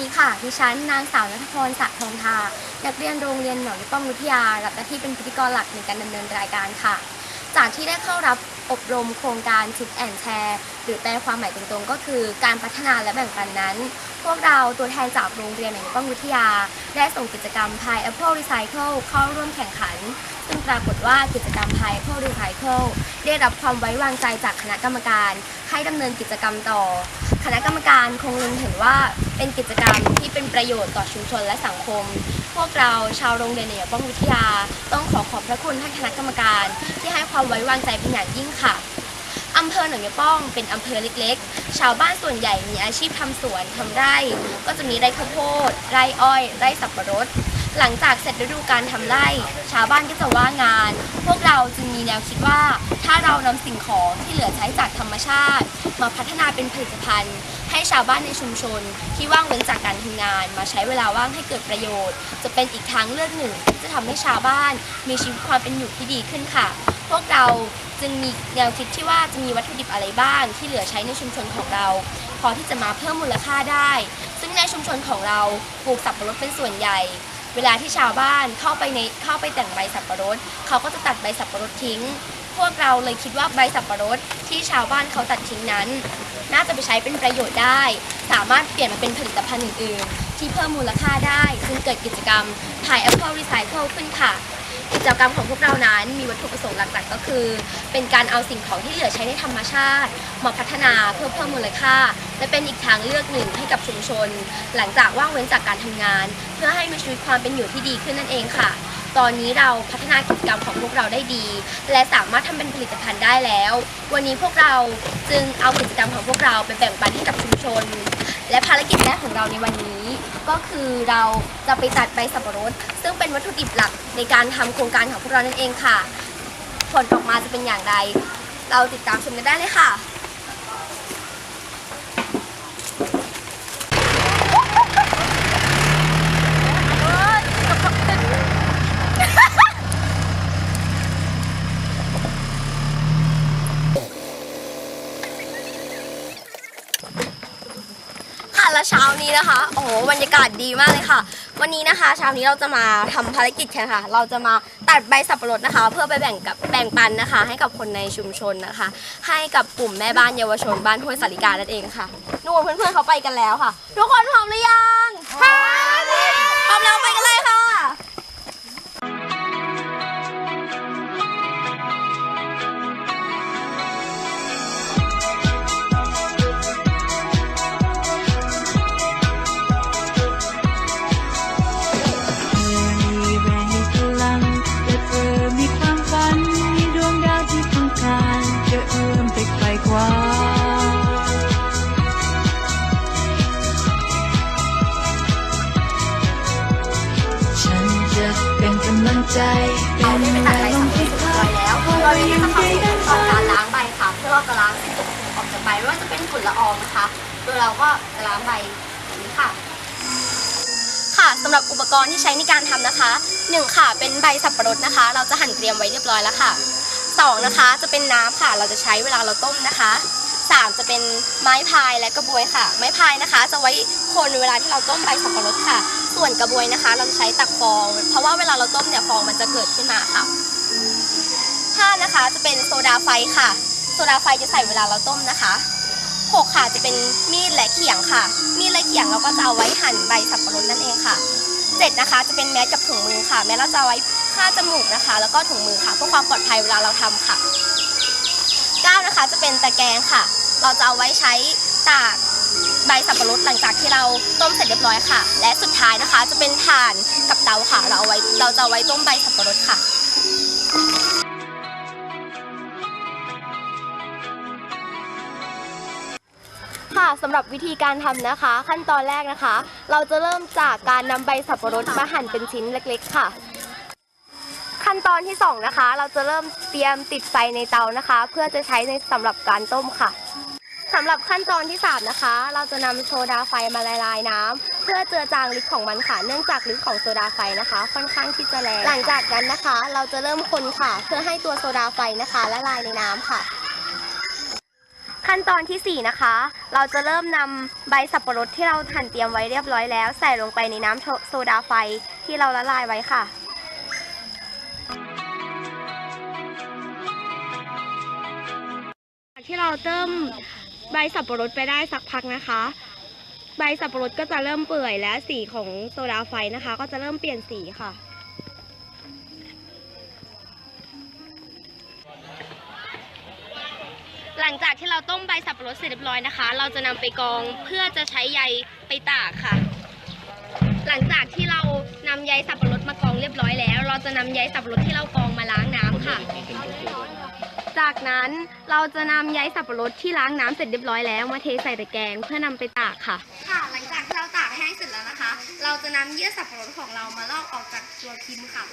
ีค่ะ ดิฉันนางสาวนัทพรศักทองทา นักเรียนโรงเรียนหนองนิป้องวิทยา รับหน้าที่เป็นพิธีกรหลักในการดำเนินรายการค่ะ จากที่ได้เข้ารับอบรมโครงการชิดแอนแชร์หรือแปลความหมายตรงๆ ก็คือการพัฒนาและแบ่งปันนั้น พวกเราตัวแทนจากโรงเรียนหนองนิป้องวิทยา ได้ส่งกิจกรรม Pi Apple Recycle เข้าร่วมแข่งขัน ซึ่งปรากฏว่ากิจกรรม Pi Apple Recycle ได้รับความไว้วางใจจากคณะกรรมการ ให้ดำเนินกิจกรรมต่อ คณะกรรมการคงเล็งเห็นว่าเป็นกิจกรรมที่เป็นประโยชน์ต่อชุมชนและสังคม พวกเราชาวโรงเรียนเหนือป้องวิทยา ต้องขอขอบพระคุณท่านคณะกรรมการ ที่ให้ความไว้วางใจเป็นอย่างยิ่งค่ะอำเภอหนองยป้องเป็นอำเภอเล็กๆ ชาวบ้านส่วนใหญ่มีอาชีพทำสวนทำไร่ ก็จะมีไร่ข้าวโพด ไร่อ้อย ไร่สับปะรด หลังจากเสร็จฤดูการทำไร่ ชาวบ้านก็จะว่างงาน พวกเราจึงมีแนวคิดว่า ถ้าเรานำสิ่งของที่เหลือใช้จากธรรมชาติ มาพัฒนาเป็นผลิตภัณฑ์ ให้ชาวบ้านในชุมชน ที่ว่างเว้นจากการทำงาน มาใช้เวลาว่างให้เกิดประโยชน์ จะเป็นอีกทางเลือกหนึ่งที่จะทำให้ชาวบ้าน มีชีวิตความเป็นอยู่ที่ดีขึ้นค่ะ พวกเราจึงมีแนวคิดที่ว่าจะมีวัตถุดิบอะไรบ้าง ที่เหลือใช้ในชุมชนของเรา พอที่จะมาเพิ่มมูลค่าได้ ซึ่งในชุมชนของเราปลูกสับปะรดเป็นส่วนใหญ่ เวลาที่ชาวบ้านเข้าไปในเข้าไปแต่งใบสับปะรดเขาก็จะตัดใบสับปะรดทิ้ง พวกเราเลยคิดว่าใบสับปะรดที่ชาวบ้านเขาตัดทิ้งนั้น น่าจะไปใช้เป็นประโยชน์ได้ สามารถเปลี่ยนมาเป็นผลิตภัณฑ์อื่น ๆ ที่เพิ่มมูลค่าได้ ซึ่งเกิดกิจกรรม Thai Apple Recycle ขึ้นค่ะ กิจกรรมของพวกเรานั้นมีวัตถุประสงค์หลักๆ ก็คือ เป็นการเอาสิ่งของที่เหลือใช้ในธรรมชาติ มาพัฒนาเพื่อเพิ่มมูลค่า และเป็นอีกทางเลือกหนึ่งให้กับชุมชน หลังจากว่างเว้นจากการทำงาน เพื่อให้มีชีวิตความเป็นอยู่ที่ดีขึ้นนั่นเองค่ะ ตอนนี้เราพัฒนากิจกรรมของพวกเราได้ดี และสามารถทำเป็นผลิตภัณฑ์ได้แล้ว วันนี้พวกเราจึงเอากิจกรรมของพวกเราไปแบ่งปันให้กับชุมชน และภารกิจแรกของเราในวันนี้ ก็คือเราจะไปตัดใบสับปะรด ซึ่งเป็นวัตถุดิบหลักในการทำโครงการของพวกเรานั่นเองค่ะ ผลออกมาจะเป็นอย่างไร เราติดตามชมกันได้เลยค่ะค่ะและเช้า นี้นะคะ โอ้โหบรรยากาศดีมากเลยค่ะ วันนี้นะคะเช้านี้เราจะมาทำภารกิจกันค่ะ เราจะมาตัดใบสับปะรดนะคะ เพื่อไปแบ่งกับแบ่งปันนะคะ ให้กับคนในชุมชนนะคะ ให้กับกลุ่มแม่บ้านเยาวชนบ้านห้วยสาริกานั่นเองค่ะนู่นเพื่อนๆเขาไปกันแล้วค่ะ ทุกคนพร้อมหรือยังพร้อมพร้อมแล้วไปกันเลย ไม่ว่าจะเป็นฝุ่นละอองนะคะโดยเราก็จะล้างใบแบบนี้ค่ะ ค่ะสำหรับอุปกรณ์ที่ใช้ในการทำนะคะหนึ่งค่ะ เป็นใบสับปะรดนะคะ เราจะหั่นเตรียมไว้เรียบร้อยแล้วค่ะสองนะคะ จะเป็นน้ำค่ะ เราจะใช้เวลาเราต้มนะคะสามจะเป็นไม้พายและกระบวยค่ะ ไม้พายนะคะ จะไว้คนเวลาที่เราต้มใบสับปะรดค่ะ ส่วนกระบวยนะคะ เราจะใช้ตักฟอง เพราะว่าเวลาเราต้มเนี่ยฟองมันจะเกิดขึ้นมาค่ะห้านะคะจะเป็นโซดาไฟค่ะ โซดาไฟจะใส่เวลาเราต้มนะคะหกค่ะจะเป็นมีดและเขียงค่ะ มีดและเขียงเราก็จะเอาไว้หั่นใบสับปะรดนั่นเองค่ะเจ็ดนะคะจะเป็นแมสกับถุงมือค่ะ แม้เราจะเอาไว้ฆ่าจมูกนะคะ แล้วก็ถุงมือค่ะเพื่อความปลอดภัยเวลาเราทำค่ะเก้านะคะจะเป็นตะแกรงค่ะ เราจะเอาไว้ใช้ตากใบสับปะรดหลังจากที่เราต้มเสร็จเรียบร้อยค่ะ และสุดท้ายนะคะจะเป็นถ่านกับเตาค่ะ เราเอาไว้เราจะเอาไว้ต้มใบสับปะรดค่ะ ค่ะสำหรับวิธีการทำนะคะ ขั้นตอนแรกนะคะ เราจะเริ่มจากการนำใบสับปะรดมาหั่นเป็นชิ้นเล็กๆค่ะ ขั้นตอนที่สองนะคะ เราจะเริ่มเตรียมติดไฟในเตานะคะ เพื่อจะใช้ในสำหรับการต้มค่ะสำหรับขั้นตอนที่สามนะคะ เราจะนำโซดาไฟมาละลายน้ำเพื่อเจือจางฤทธิ์ของมันค่ะ เนื่องจากฤทธิ์ของโซดาไฟนะคะ ค่อนข้างที่จะแรงหลังจากนั้นนะคะ เราจะเริ่มคนค่ะ เพื่อให้ตัวโซดาไฟนะคะละลายในน้ำค่ะ ขั้นตอนทีสี่ 4 นะคะ เราจะเริ่มนำใบสับปะรดที่เราหั่นเตรียมไว้เรียบร้อยแล้ว ใส่ลงไปในน้ำโซดาไฟที่เราละลายไว้ค่ะ ที่เราเติมใบสับปะรดไปได้สักพักนะคะ ใบสับปะรดก็จะเริ่มเปื่อยและสีของโซดาไฟนะคะ ก็จะเริ่มเปลี่ยนสีค่ะ ลังจากที่เราต้มใบสับปะรดเสร็จเรียบร้อยนะคะ เราจะนำไปกองเพื่อจะใช้ใยไปตากค่ะ หลังจากที่เรานำใยสับปะรดมากองเรียบร้อยแล้ว เราจะนำใยสับปะรดที่เรากองมาล้างน้ำค่ะ จากนั้นเราจะนำใยสับปะรดที่ล้างน้ำเสร็จเรียบร้อยแล้วมาเทใส่ตะแกรงเพื่อนำไปตากค่ะ ค่ะ หลังจากที่เราตากแห้งเสร็จแล้วนะคะ เราจะนำเยื่อสับปะรดของเรามาลอกออกจากตัวพิมพ์ค่ะ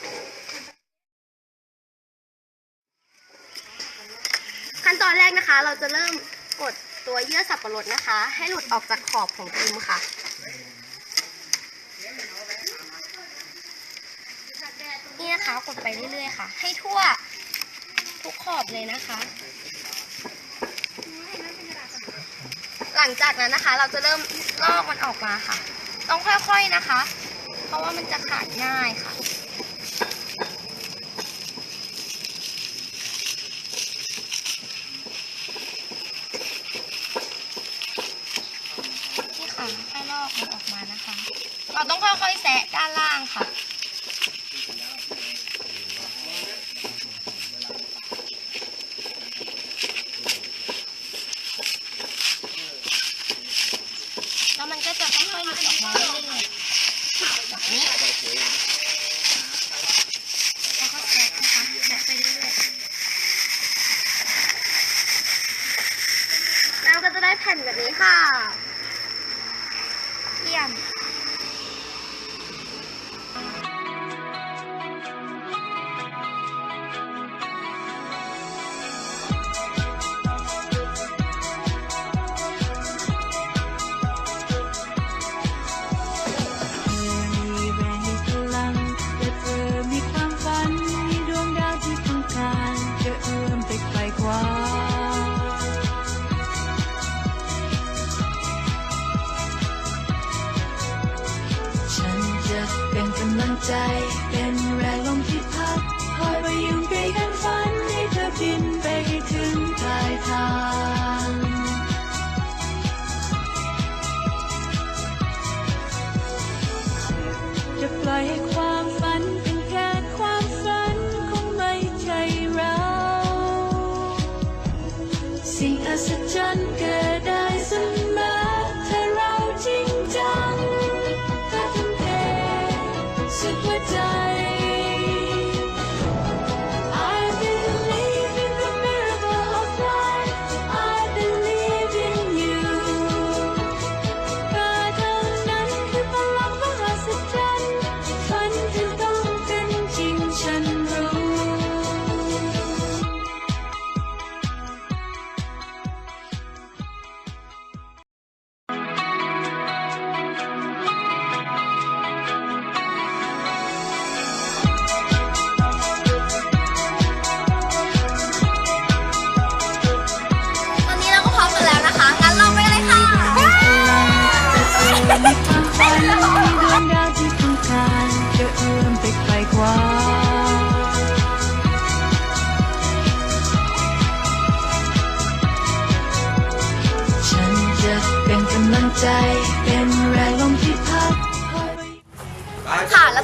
ขั้นตอนแรกนะคะ เราจะเริ่มกดตัวเยื่อสับปะรดนะคะ ให้หลุดออกจากขอบของพิมพ์ค่ะนี่นะคะกดไปเรื่อยๆค่ะ ให้ทั่วทุกขอบเลยนะคะ หลังจากนั้นนะคะ เราจะเริ่มลอกมันออกมาค่ะ ต้องค่อยๆนะคะ เพราะว่ามันจะขาดง่ายค่ะ นี่ค่ะค่ อกมันออกมานะคะ เราต้องค่อยๆแซะด้านล่างค่ะ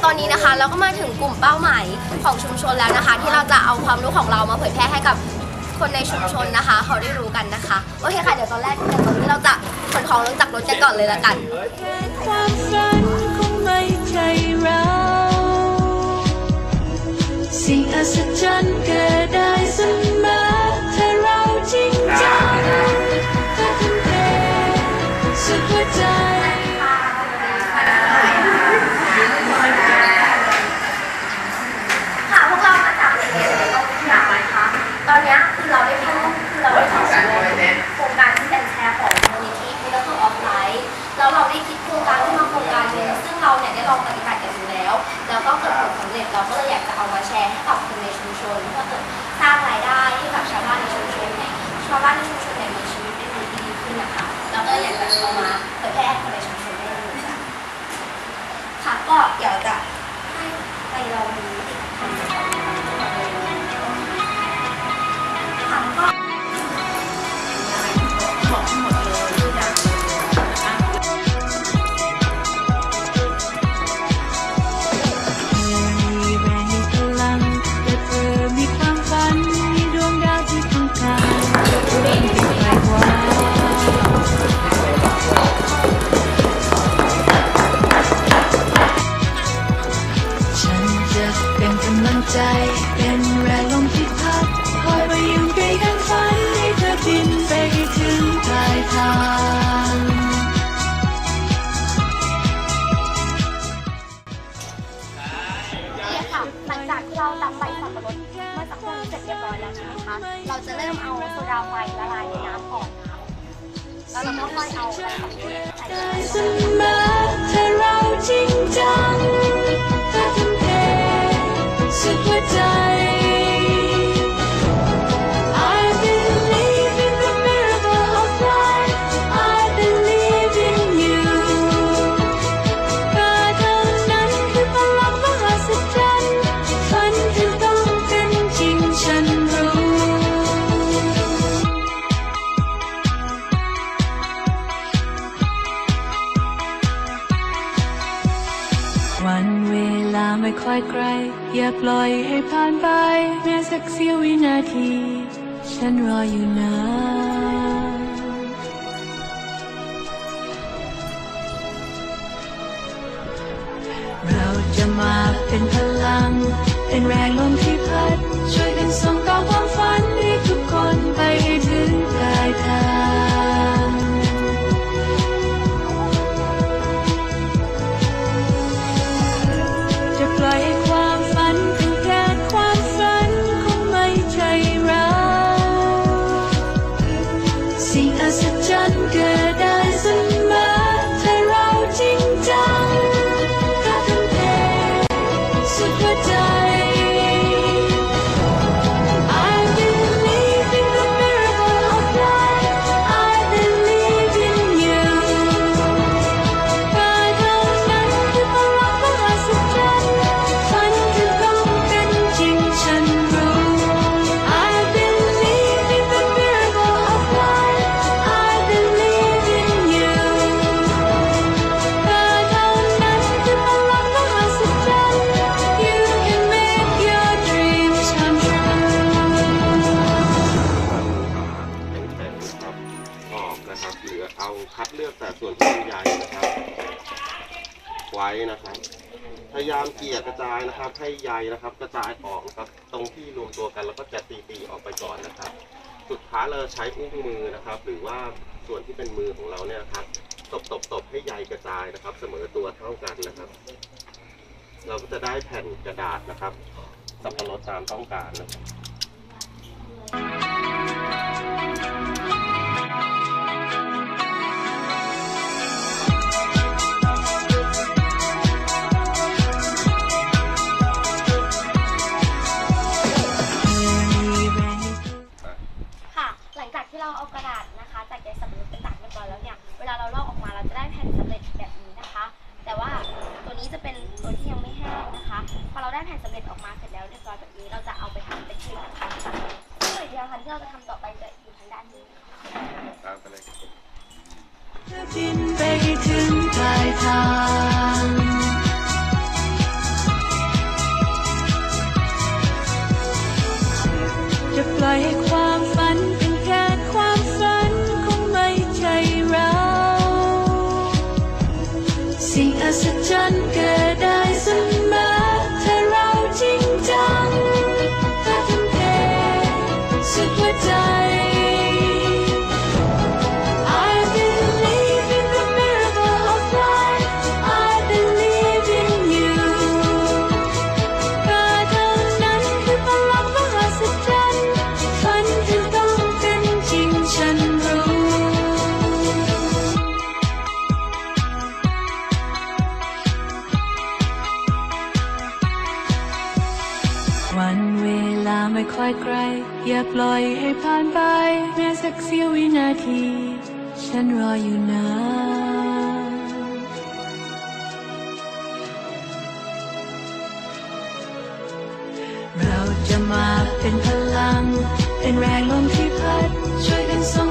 ตอนนี้นะคะ เราก็มาถึงกลุ่มเป้าหมายของชุมชนแล้วนะคะ ที่เราจะเอาความรู้ของเรามาเผยแพร่ให้กับคนในชุมชนนะคะ เขาได้รู้กันนะคะโอเคค่ะเดี๋ยวตอนแรกเดี๋ยวตอนนี้เราจะขนของลงจากรถกันก่อนเลยละกัน ความฝันคงไม่ใช่เรา สิ่งอัศจรรย์เกิดได้เสมอถ้าเราจริงจังถ้าทุ่มเทสุดหัวใจ ปล่อยให้ผ่านไปแม้สักเสี้ยววินาที ฉันรออยู่นะเราจะมาเป็นพลัง เป็นแรงลมที่พัด ช่วยกันส่งต่อ ก็จะได้แผ่นกระดาษนะครับ สับปะรดตามต้องการนะครับ วันเวลาไม่ค่อยไกล อย่าปล่อยให้ผ่านไป แม้สักเสี้ยววินาที ฉันรออยู่นะเราจะมาเป็นพลัง เป็นแรงลมที่พัด ช่วยกันส่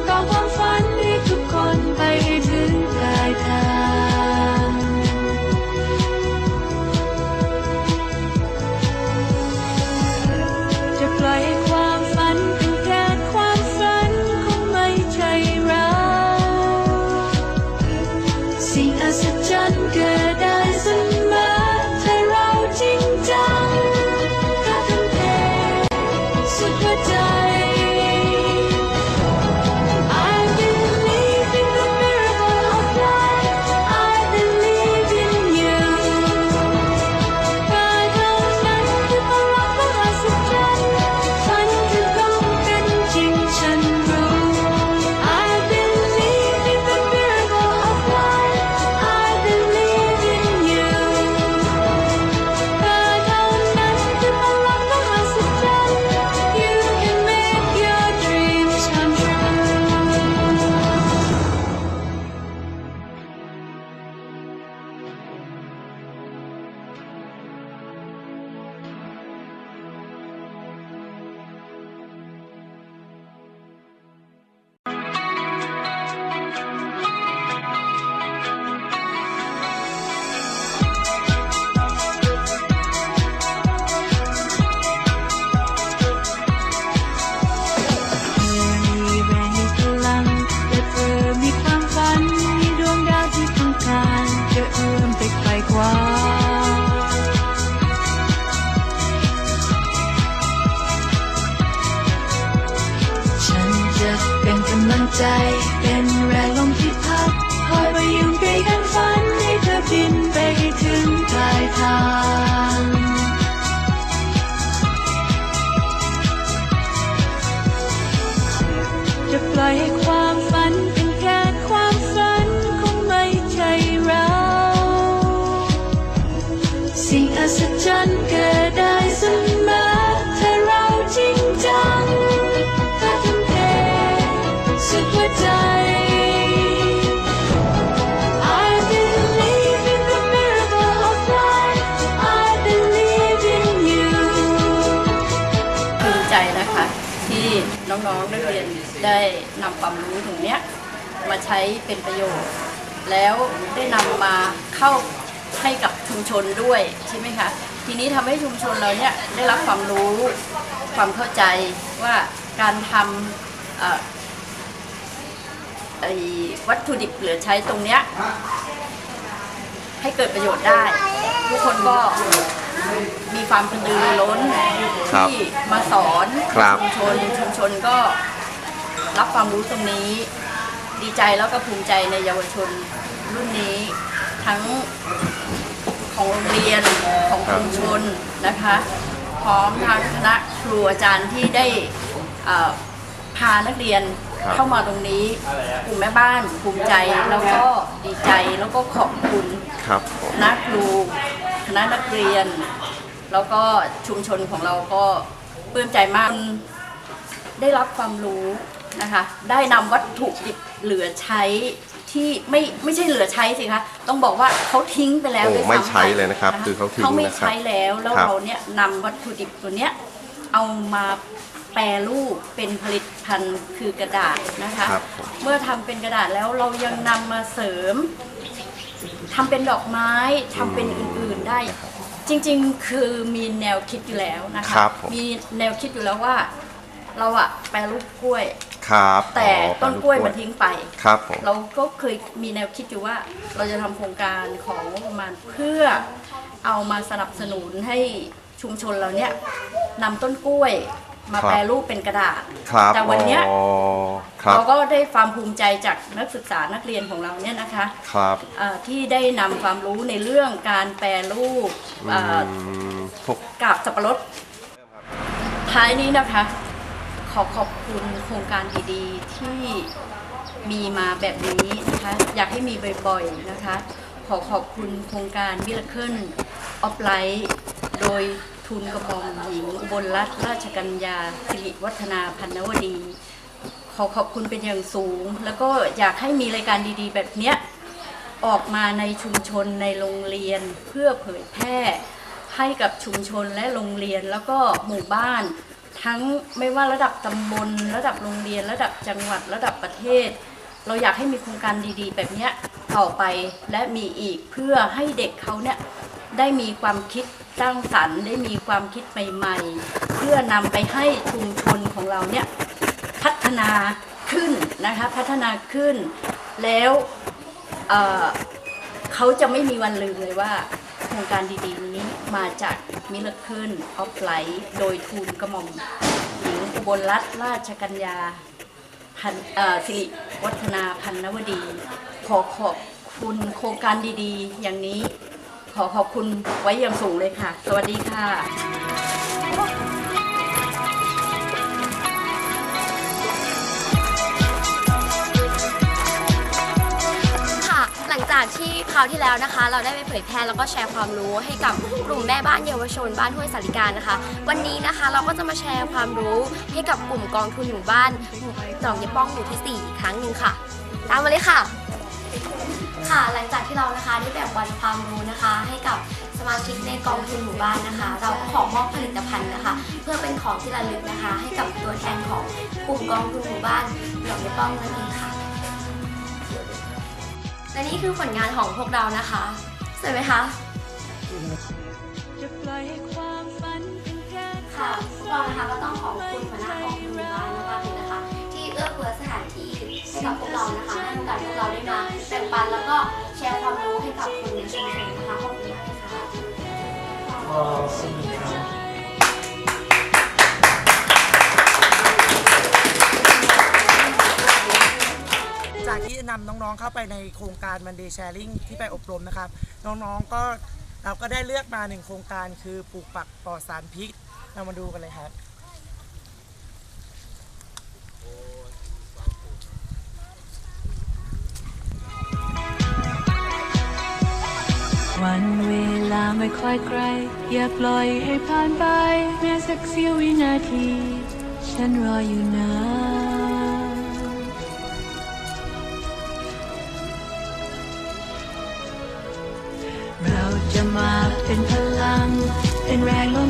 น้องๆนักเรียนได้นำความรู้ตรงนี้มาใช้เป็นประโยชน์ แล้วได้นำมาเข้าให้กับชุมชนด้วยใช่ไหมคะทีนี้ทำให้ชุมชนเราเนี่ยได้รับความรู้ความเข้าใจว่าการทำวัตถุดิบเหลือใช้ตรงเนี้ยให้เกิดประโยชน์ได้ ทุกคนก็ มีความกระตือรือร้นครับที่มาสอนครับ ชุมชนชุมชนก็รับความรู้ตรงนี้ ดีใจแล้วก็ภูมิใจในเยาวชนรุ่นนี้ ทั้งของโรงเรียนของครับชุมชนนะคะ พร้อมทั้งคณะครูอาจารย์ที่ได้เอ่อพานักเรียนเข้ามาตรงนี้กลุ่มแม่บ้านภูมิใจแล้วก็ดีใจแล้วก็ขอบคุณ ครับผม คณะครูคณะนักเรียน แล้วก็ชุมชนของเราก็ปลื้มใจมาก ได้รับความรู้นะคะ ได้นำวัตถุดิบเหลือใช้ที่ไม่ไม่ใช่เหลือใช้สิคะต้องบอกว่าเขาทิ้งไปแล้วโอ้ด้วยซ้ำไม่ใช้ปเลยนะครับคือเขาทิ้งเขาไม่นะครับใช้แล้วแล้วครับ เราเนี่ยนำวัตถุดิบตัวเนี้ยเอามาแปรรูปเป็นผลิตภัณฑ์คือกระดาษนะคะ ครับผมเมื่อทำเป็นกระดาษแล้วเรายังนำมาเสริมทำเป็นดอกไม้ทำเป็นอื่นๆได้ จริงๆ คือมีแนวคิดอยู่แล้วนะคะครับผม มีแนวคิดอยู่แล้วว่า เราอะแปรรูปกล้วย ครับแต่อ๋อต้นกล้วยมันทิ้งไป ครับผม เราก็เคยมีแนวคิดอยู่ว่า เราจะทำโครงการของงบประมาณเพื่อเอามาสนับสนุนให้ชุมชนเราเนี่ยนำต้นกล้วย มาครับ แปรรูปเป็นกระดาษ ครับแต่วันเนี้ยอ๋อครับเราก็ได้ความภูมิใจจากนักศึกษานักเรียนของเราเนี่ยนะคะครับเอ่อที่ได้นำความรู้ในเรื่องการแปรรูปเอ่ออืมพวก กาบสับปะรดท้ายนี้นะคะ ขอขอบคุณโครงการดีๆที่มีมาแบบนี้นะคะ อยากให้มีบ่อยๆนะคะ ขอขอบคุณโครงการ Miracle of Life โดย ทุนกระหม่อมหญิงอุบลรัตนราชกัญญาสิริวัฒนาพันนวดี ขอขอบคุณเป็นอย่างสูง แล้วก็อยากให้มีรายการดีๆ แบบเนี้ยออกมาในชุมชนในโรงเรียนเพื่อเผยแพร่ให้กับชุมชนและโรงเรียนแล้วก็หมู่บ้าน ทั้งไม่ว่าระดับตำบล ระดับโรงเรียน ระดับจังหวัดระดับประเทศ เราอยากให้มีโครงการดีๆ แบบเนี้ยต่อไปและมีอีกเพื่อให้เด็กเขาเนี่ยได้มีความคิด สร้างสรรค์ได้มีความคิดใหม่ ๆ เพื่อนำไปให้ชุมชนของเราเนี่ยพัฒนาขึ้นนะคะพัฒนาขึ้น แล้วเเขาจะไม่มีวันลืมเลยว่าโครงการดีๆนี้มาจากมิลเคิลออฟไลท์โดยทูลกระหม่อมหญิงอุบลรัตนราชกัญญาพันสิริวัฒนาพันนวดี ขอขอบคุณโครงการดีๆ อย่างนี้ ขอขอบคุณไว้อย่างสูงเลยค่ะ สวัสดีค่ะค่ะหลังจากที่คราวที่แล้วนะคะ เราได้ไปเผยแพร่แล้วก็แชร์ความรู้ให้กับกลุ่มแม่บ้านเยาวชนบ้านห้วยสาริกานะคะ วันนี้นะคะเราก็จะมาแชร์ความรู้ให้กับกลุ่มกองทุนหมู่บ้านหนองยายป้องหมู่ที่สี่อีกครั้งหนึ่งค่ะ ตามมาเลยค่ะ ค่ะ หลังจากที่เรานะคะได้แบ่งปันความรู้นะคะ ให้กับสมาชิกในกองทุนหมู่บ้านนะคะ เราก็ขอมอบผลิตภัณฑ์นะคะ เพื่อเป็นของที่ระลึกนะคะ ให้กับตัวแทนของกลุ่มกองทุนหมู่บ้านหนองยายป้องนั่นเองค่ะ และนี่คือผลงานของพวกเรานะคะสวยไหมคะจะปล่อยให้ความฝันเป็นแค่ค่ะพวกเรานะคะก็ต้อง กับพวกเรานะคะให้โอกาสพวกเราได้มาแบ่งปันแล้วก็แชร์ความรู้ให้กับคนในชุมชนนะคะขอบคุณมากค่ะคุณจากที่นำน้องๆเข้าไปในโครงการมันเดย์แชร์ลิงที่ไปอบรมนะครับ น้องๆก็เราก็ได้เลือกมาหนึ่งโครงการคือปลูกปักปลอดสารพิษ เรามาดูกันเลยครับ วันเวลาไม่ค่อยไกล อย่าปล่อยให้ผ่านไป แม้สักเสี้ยววินาที ฉันรออยู่นะเราจะมาเป็นพลัง เป็นแรง